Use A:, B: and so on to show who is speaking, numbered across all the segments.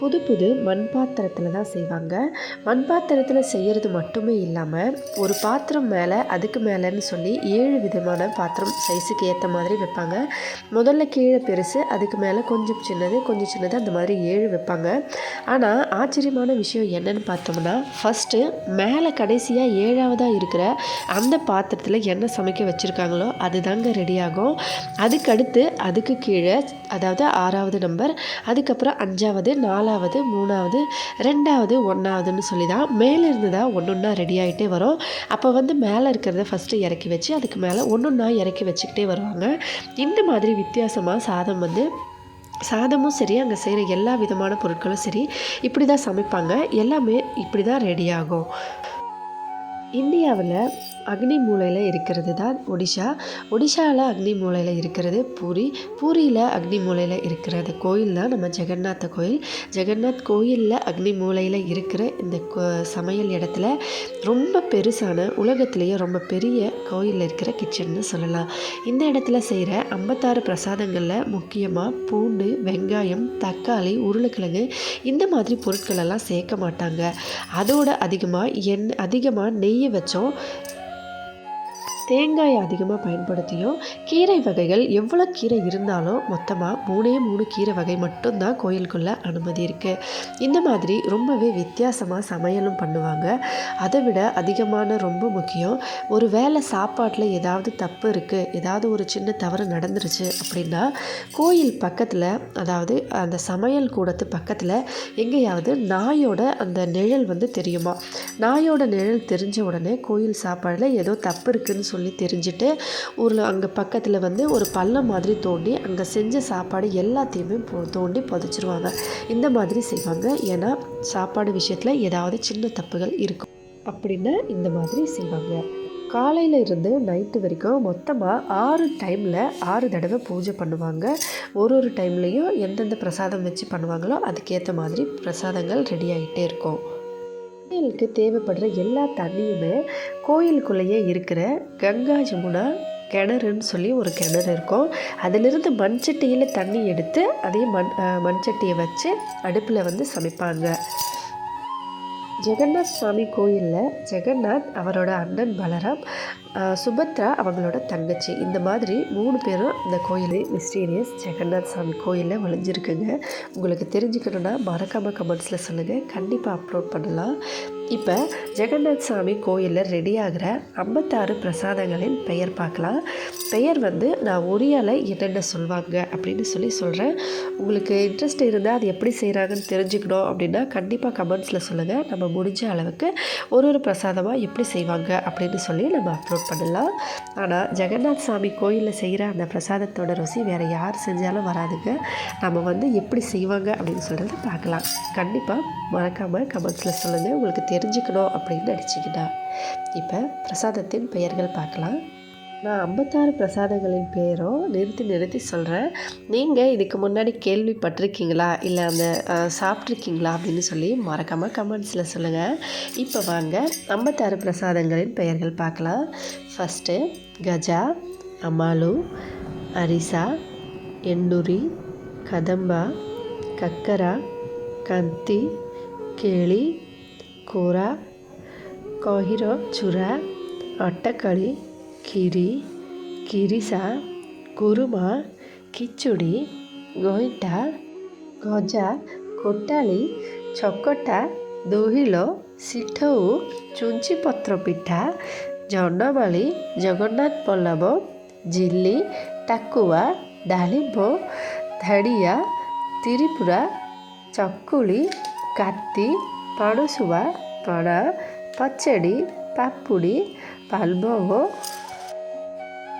A: புது புது மண் பாத்திரத்தில் தான் செய்வாங்க. மண் பாத்திரத்தில் செய்கிறது மட்டுமே இல்லாமல் ஒரு பாத்திரம் மேலே அதுக்கு மேலேன்னு சொல்லி ஏழு விதமான பாத்திரம் சைஸுக்கு ஏற்ற மாதிரி வைப்பாங்க. முதல்ல கீழே பெருசு அதுக்கு மேலே கொஞ்சம் சின்னது கொஞ்சம் சின்னது அந்த மாதிரி ஏழு வைப்பாங்க. ஆனால் ஆச்சரியமான விஷயம் என்னன்னு பார்த்தோம்னா ஃபஸ்ட்டு மேலே கடைசியாக ஏழாவதாக இருக்கிற அந்த பாத்திரத்தில் என்ன சமைக்க வச்சுருக்காங்களோ அதுதாங்க ரெடி ஆகும். அதுக்கடுத்து அதுக்கு கீழே அதாவது ஆறாவது நம்பர் அதுக்கப்புறம் அஞ்சாவது நாலாவது மூணாவது ரெண்டாவது ஒன்றாவதுன்னு சொல்லி தான் மேலே இருந்து தான் ஒன்று ஒன்றா ரெடி ஆகிட்டே வரும். அப்போ வந்து மேலே இருக்கிறத ஃபஸ்ட்டு இறக்கி வச்சு அதுக்கு மேலே ஒன்று ஒன்றா இறக்கி வச்சுக்கிட்டே வருவாங்க. இந்த மாதிரி வித்தியாசமாக சாதம் வந்து சாதமும் சரி அங்கே செய்கிற எல்லா விதமான பொருட்களும் சரி இப்படி தான் சமைப்பாங்க. எல்லாமே இப்படி தான் ரெடி ஆகும். இந்தியாவில் அக்னி மூலையில் இருக்கிறது தான் ஒடிஷா. ஒடிஷாவில் அக்னி மூலையில் இருக்கிறது பூரி. பூரியில் அக்னி மூலையில் இருக்கிறது கோயில் தான் நம்ம ஜெகநாத கோயில். ஜெகநாத் கோயிலில் அக்னி மூலையில் இருக்கிற இந்த சமையல் இடத்துல ரொம்ப பெருசான உலகத்திலேயே ரொம்ப பெரிய கோயிலில் இருக்கிற கிச்சன்னு சொல்லலாம். இந்த இடத்துல செய்கிற ஐம்பத்தாறு பிரசாதங்களில் முக்கியமாக பூண்டு வெங்காயம் தக்காளி உருளைக்கிழங்கு இந்த மாதிரி பொருட்களெல்லாம் சேர்க்க மாட்டாங்க. அதோட அதிகமாக எண் அதிகமாக நெய் வச்சோம். தேங்காயை அதிகமாக பயன்படுத்தியும் கீரை வகைகள் எவ்வளோ கீரை இருந்தாலும் மொத்தமாக மூணே மூணு கீரை வகை மட்டும்தான் கோயிலுக்குள்ளே அனுமதி இருக்குது இந்த மாதிரி ரொம்பவே வித்தியாசமாக சமையலும் பண்ணுவாங்க. அதை விட அதிகமான ரொம்ப முக்கியம் ஒரு வேளை சாப்பாட்டில் ஏதாவது தப்பு இருக்குது ஏதாவது ஒரு சின்ன தவறு நடந்துருச்சு அப்படின்னா கோயில் பக்கத்தில் அதாவது அந்த சமையல் கூடத்து பக்கத்தில் எங்கேயாவது நாயோட அந்த நிழல் வந்து தெரியுமா? நாயோட நிழல் தெரிஞ்ச உடனே கோயில் சாப்பாடில் ஏதோ தப்பு இருக்குதுன்னு சொல்லி சொல்லி தெரிஞ்சுட்டு ஊரில் அங்கே பக்கத்தில் வந்து ஒரு பள்ளம் மாதிரி தோண்டி அங்கே செஞ்ச சாப்பாடு எல்லாத்தையுமே தோண்டி புதைச்சிருவாங்க. இந்த மாதிரி செய்வாங்க. ஏன்னா சாப்பாடு விஷயத்தில் ஏதாவது சின்ன தப்புகள் இருக்கும். அப்படின்னு இந்த மாதிரி செய்வாங்க. காலையில் இருந்து நைட்டு வரைக்கும் மொத்தமாக ஆறு டைமில் ஆறு தடவை பூஜை பண்ணுவாங்க. ஒரு ஒரு டைம்லேயும் எந்தெந்த பிரசாதம் வச்சு பண்ணுவாங்களோ அதுக்கேற்ற மாதிரி பிரசாதங்கள் ரெடி ஆகிட்டே இருக்கும். கோயிலுக்கு தேவைப்படுற எல்லா தண்ணியுமே கோயிலுக்குள்ளேயே இருக்கிற கங்கா ஜமுனா கிணறுன்னு சொல்லி ஒரு கிணறு இருக்கும். அதிலிருந்து மண் சட்டியில் தண்ணி எடுத்து அதே மண் மண் சட்டியை வச்சு அடுப்பில் வந்து சமைப்பாங்க. ஜெகநாத் சுவாமி கோயிலில் ஜெகநாத் அவரோட அண்ணன் பலராம் சுபத்ரா அவங்களோட தங்கச்சி. இந்த மாதிரி மூணு பேரும் இந்த கோயில் மிஸ்டீரியஸ் ஜெகநாத் சாமி கோயிலில் விளைஞ்சிருக்குங்க. உங்களுக்கு தெரிஞ்சுக்கணுன்னா மறக்காமல் கமெண்ட்ஸில் சொல்லுங்கள் கண்டிப்பாக அப்லோட் பண்ணலாம். இப்போ ஜெகநாத் சாமி கோயிலில் ரெடியாகிற ஐம்பத்தாறு பிரசாதங்களின் பெயர் பார்க்கலாம். பெயர் வந்து நான் ஒரியால் என்னென்ன சொல்லுவாங்க அப்படின்னு சொல்லி சொல்கிறேன் உங்களுக்கு இன்ட்ரெஸ்ட் இருந்தால் அது எப்படி செய்கிறாங்கன்னு தெரிஞ்சுக்கணும் அப்படின்னா கண்டிப்பாக கமெண்ட்ஸில் சொல்லுங்கள் நம்ம முடிஞ்ச அளவுக்கு ஒரு ஒரு பிரசாதமாக எப்படி செய்வாங்க அப்படின்னு சொல்லி நம்ம அப்லோட் பண்ணலாம். ஆனால் ஜெகநாத் சாமி கோயிலில் செய்கிற அந்த பிரசாதத்தோட ருசி வேறு யார் செஞ்சாலும் வராதுங்க. நம்ம வந்து எப்படி செய்வாங்க அப்படின்னு சொல்கிறத பார்க்கலாம். கண்டிப்பாக மறக்காமல் கமெண்ட்ஸில் சொல்லுங்கள் உங்களுக்கு தெரிஞ்சுக்கணும் அப்படின்னு நினச்சிக்கிட்டா இப்போ பிரசாதத்தின் பெயர்கள் பார்க்கலாம். நான் ஐம்பத்தாறு பிரசாதங்களின் பேரும் நிறுத்தி நிறுத்தி சொல்கிறேன் நீங்கள் இதுக்கு முன்னாடி கேள்விப்பட்டிருக்கீங்களா? இல்லை அந்த சாப்பிட்ருக்கீங்களா அப்படின்னு சொல்லி மறக்காமல் கமெண்ட்ஸில் சொல்லுங்கள் இப்போ வாங்க ஐம்பத்தாறு பிரசாதங்களின் பெயர்கள் பார்க்கலாம். ஃபஸ்ட்டு கஜா அமாலு அரிசா எண்ணுரி கதம்பா கக்கரா கந்தி கேளி କୋରା କହିର ଚୂରା ଅଟକଳି କ୍ଷୀରି କିରିସା କୁରୁମା ଖିଚୁଡ଼ି ଗଇଁଠା ଗଜା କୋଟାଳି ଛକଟା ଦୋହିଲ ସିଠଉ ଚୁଞ୍ଚି ପତ୍ର ପିଠା ଜନମାଳି ଜଗନ୍ନାଥ ପଲ୍ଲବ ଝିଲି ଟାକୁଆ ଡାଳିମ୍ବ ଧାଡ଼ିଆ ତିରିପୁରା ଚକୁଳି କାତି ପଣସୁଆ ପଣା ପଚଡ଼ି ପାପୁଡ଼ି ପାଲଭୋଗ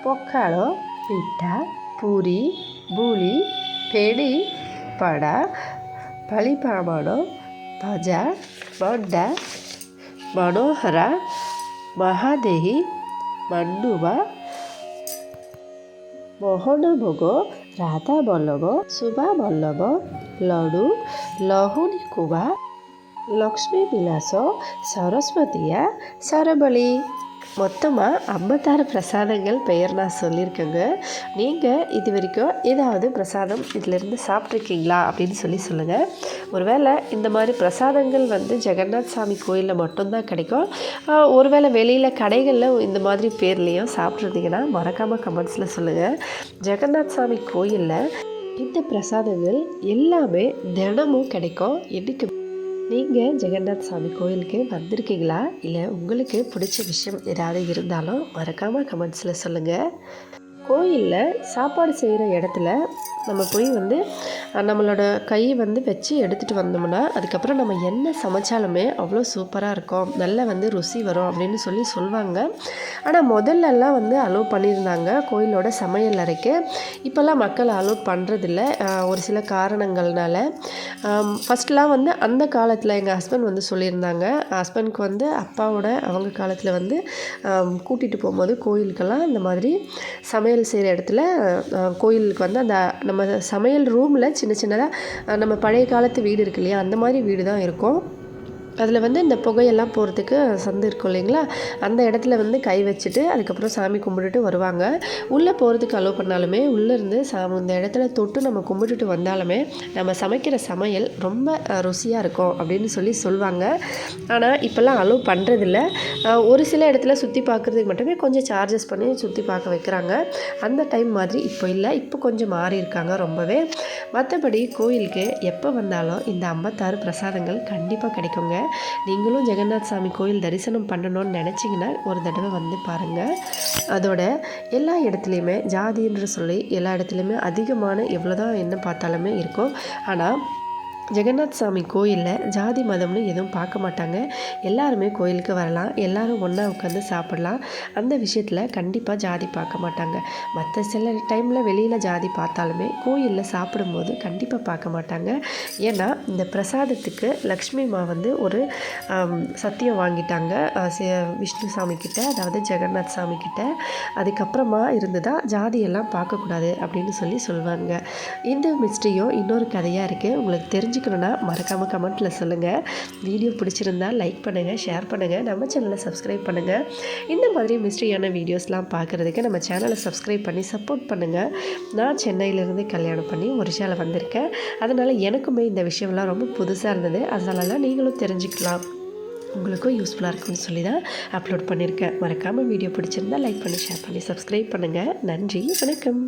A: ପଖାଳ ପିଠା ପୁରୀ ବୁଳି ଫେଣି ପଡ଼ା ପାଳିପାମଣ ଭଜା ମଣ୍ଡା ମନୋହରା ମହାଦେହି ମଣ୍ଡୁବା ମୋହନ ଭୋଗ ରାଧା ବଲ୍ଲଭ ଶୁଭା ବଲ୍ଲଭ ଲଡ଼ୁ ଲହୁଣୀ କୁବା லக்ஷ்மி ವಿಲಾಸ சரஸ்வதிய சரபலி மொத்தமாக ஐம்பத்தாறு பிரசாதங்கள் பெயர் நான் சொல்லியிருக்கேங்க நீங்கள் இது வரைக்கும் ஏதாவது பிரசாதம் இதிலிருந்து சாப்பிட்ருக்கீங்களா அப்படின்னு சொல்லி சொல்லுங்கள் ஒருவேளை இந்த மாதிரி பிரசாதங்கள் வந்து ஜெகநாத் சாமி கோயிலில் மட்டும்தான் கிடைக்கும் ஒருவேளை வெளியில் கடைகளில் இந்த மாதிரி பேர்லேயும் சாப்பிட்ருந்தீங்கன்னா மறக்காமல் கமெண்ட்ஸில் சொல்லுங்கள் ஜெகநாத் சாமி கோயிலில் இந்த பிரசாதங்கள் எல்லாமே தினமும் கிடைக்கும் என்றைக்கு நீங்கள் ஜெகநாத் சாமி கோயிலுக்கு வந்திருக்கீங்களா? இல்லை உங்களுக்கு பிடிச்ச விஷயம் ஏதாவது இருந்தாலும் மறக்காமல் கமெண்ட்ஸில் சொல்லுங்கள் கோயிலில் சாப்பாடு செய்கிற இடத்துல நம்ம போய் வந்து நம்மளோட கை வந்து வச்சு எடுத்துகிட்டு வந்தோம்னா அதுக்கப்புறம் நம்ம என்ன சமைச்சாலுமே அவ்வளோ சூப்பராக இருக்கும். நல்லா வந்து ருசி வரும் அப்படின்னு சொல்லி சொல்லுவாங்க ஆனால் முதல்லலாம் வந்து அலோவ் பண்ணியிருந்தாங்க கோயிலோட சமையல் அறைக்கு. இப்போல்லாம் மக்கள் அலோவ் பண்ணுறதில்ல ஒரு சில காரணங்கள்னால. ஃபஸ்ட்லாம் வந்து அந்த காலத்தில் எங்கள் ஹஸ்பண்ட் வந்து சொல்லியிருந்தாங்க. ஹஸ்பண்ட்க்கு வந்து அப்பாவோட அவங்க காலத்தில் வந்து கூட்டிகிட்டு போகும்போது கோயிலுக்கெல்லாம் இந்த மாதிரி சமையல் செய்கிற இடத்துல கோயிலுக்கு வந்து அந்த நம்ம சமையல் ரூமில் சின்ன சின்னதாக நம்ம பழைய காலத்து வீடு இருக்கு இல்லையா? அந்த மாதிரி வீடு தான் இருக்கும். அதில் வந்து இந்த புகையெல்லாம் போகிறதுக்கு சந்து இருக்கும் இல்லைங்களா? அந்த இடத்துல வந்து கை வச்சுட்டு அதுக்கப்புறம் சாமி கும்பிட்டுட்டு வருவாங்க. உள்ளே போகிறதுக்கு அலோவ் பண்ணாலுமே உள்ளேருந்து சாமி இந்த இடத்துல தொட்டு நம்ம கும்பிட்டுட்டு வந்தாலுமே நம்ம சமைக்கிற சமையல் ரொம்ப ருசியாக இருக்கும் அப்படின்னு சொல்லி சொல்லுவாங்க ஆனால் இப்போல்லாம் அலோவ் பண்ணுறதில்ல ஒரு சில இடத்துல சுற்றி பார்க்குறதுக்கு மட்டுமே கொஞ்சம் சார்ஜஸ் பண்ணி சுற்றி பார்க்க வைக்கிறாங்க. அந்த டைம் மாதிரி இப்போ இல்லை. இப்போ கொஞ்சம் மாறி இருக்காங்க ரொம்பவே. மற்றபடி கோயிலுக்கு எப்போ வந்தாலும் இந்த ஐம்பத்தாறு பிரசாதங்கள் கண்டிப்பாக கிடைக்குங்க. நீங்களும் ஜெகநாத் சாமி கோயில் தரிசனம் பண்ணணும்னு நினச்சிங்கன்னா ஒரு தடவை வந்து பாருங்கள் அதோட எல்லா இடத்துலையுமே ஜாதின்ற சொல்லி எல்லா இடத்துலையுமே அதிகமான எவ்வளோ தான் என்ன பார்த்தாலுமே இருக்கும். ஆனால் ஜெகநாத் சாமி கோயிலில் ஜாதி மதம்னு எதுவும் பார்க்க மாட்டாங்க. எல்லாருமே கோயிலுக்கு வரலாம். எல்லாரும் ஒன்றா உட்காந்து சாப்பிடலாம். அந்த விஷயத்தில் கண்டிப்பாக ஜாதி பார்க்க மாட்டாங்க. மற்ற சில டைமில் வெளியில் ஜாதி பார்த்தாலுமே கோயிலில் சாப்பிடும்போது கண்டிப்பாக பார்க்க மாட்டாங்க. ஏன்னா இந்த பிரசாதத்துக்கு லக்ஷ்மி அம்மா வந்து ஒரு சத்தியம் வாங்கிட்டாங்க. விஷ்ணு சாமி கிட்ட அதாவது ஜெகநாத் சாமி கிட்ட. அதுக்கப்புறமா இருந்து தான் ஜாதியெல்லாம் பார்க்கக்கூடாது அப்படின்னு சொல்லி சொல்லுவாங்க இந்த மிஸ்ட்ரியும் இன்னொரு கதையாக இருக்குது உங்களுக்கு தெரிஞ்சு தெரிஞ்சுக்கணுன்னா மறக்காமல் கமெண்ட்டில் சொல்லுங்கள் வீடியோ பிடிச்சிருந்தா லைக் பண்ணுங்கள் ஷேர் பண்ணுங்கள் நம்ம சேனலை சப்ஸ்கிரைப் பண்ணுங்கள் இந்த மாதிரி மிஸ்ட்ரியான வீடியோஸ்லாம் பார்க்குறதுக்கு நம்ம சேனலை சப்ஸ்கிரைப் பண்ணி சப்போர்ட் பண்ணுங்கள் நான் சென்னையிலேருந்து கல்யாணம் பண்ணி ஒரிஷாவில் வந்திருக்கேன். அதனால் எனக்குமே இந்த விஷயம்லாம் ரொம்ப புதுசாக இருந்தது. அதனாலலாம் நீங்களும் தெரிஞ்சுக்கலாம். உங்களுக்கும் யூஸ்ஃபுல்லாக இருக்கும்னு சொல்லி தான் அப்லோட் பண்ணியிருக்கேன் மறக்காமல் வீடியோ பிடிச்சிருந்தா லைக் பண்ணி ஷேர் பண்ணி சப்ஸ்கிரைப் பண்ணுங்கள் நன்றி வணக்கம்.